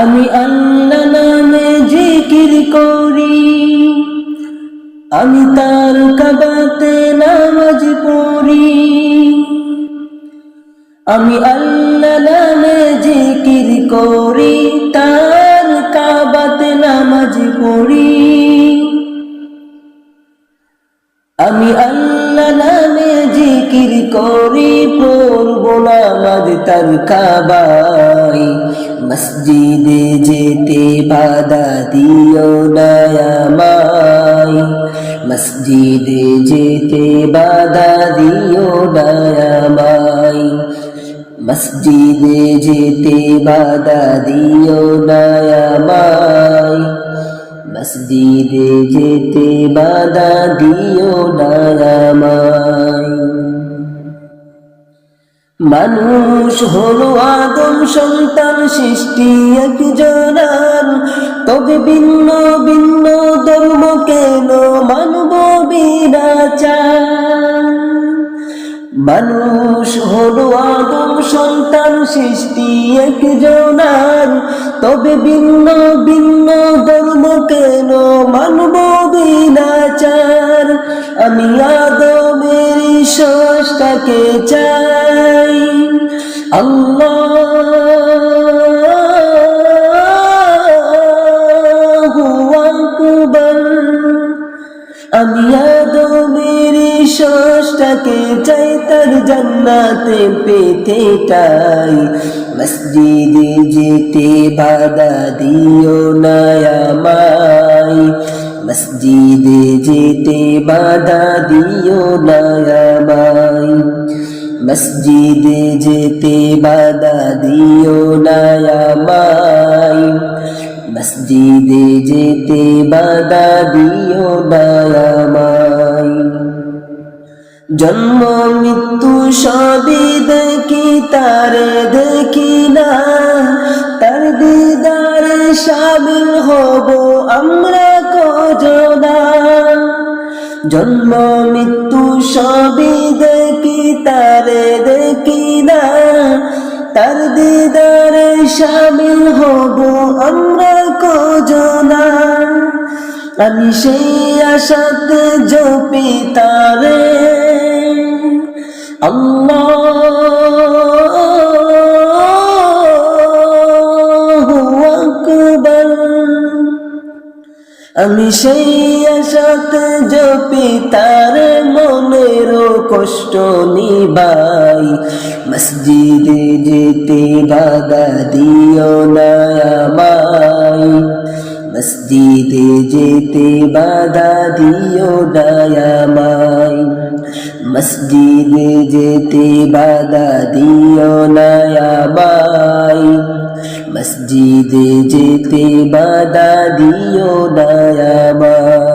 আমি আল্লাহ নামে জিকির করি। আমি তার কাবাতে নামাজ পড়ি। আমি আল্লাহ নামে জিকির করি, তার কাবাতে নামাজ পড়ি। আমি আল্লাহ নামে জিকির করি, পড়ব নামাজ তার কাবাই মসজিদে যেতে বাধা দিও নায়ামাই মসজিদে যেতে বাধা দিও নায়ামাই মসজিদে যেতে বাধা দিও নায়ামাই মসজিদে যেতে বাধা দিও নারামাই মানুষ হলো আদম, সন্তান, সৃষ্টি, এক জনার। তবে ভিন্ন ভিন্ন ধর্ম কেন মানব বিরাচার মানুষ হলো আদম, সন্তান, সৃষ্টি, এক জনার। তবে ভিন্ন ভিন্ন ধর্ম কেন মানব বিনাচার আমি আদমের শ্বাসটাকে চাই। আমি আদমের শ্বাসটাকে চাই তার জান্নাতে পেতে তাই মসজিদে যেতে বাধা দিও না আমায় মসজিদে যেতে বাধা দিও না আমায় মসজিদে যেতে বাধা দিও না আমায় মসজিদে যেতে বাধা দিও জন্ম, মৃত্যু সবই দেখি, তারে দেখি না। তার দিদারে সামিল হব আমরা কজনা। জন্ম, মৃত্যু সবই দেখি, তারে দেখি না। তার দিদারে সামিল হব আমরা আমি সেই আশাতে জপি তারে আকবার। আমি সেই আশাতে জপি তার মনের কষ্ট নিবাই। মসজিদে যেতে বাধা দিও না আমায়। মসজিদে যেতে বাধা দিও না আমায় মসজিদে যেতে বাধা দিও না আমায় মসজিদে যেতে বাধা দিও না আমায়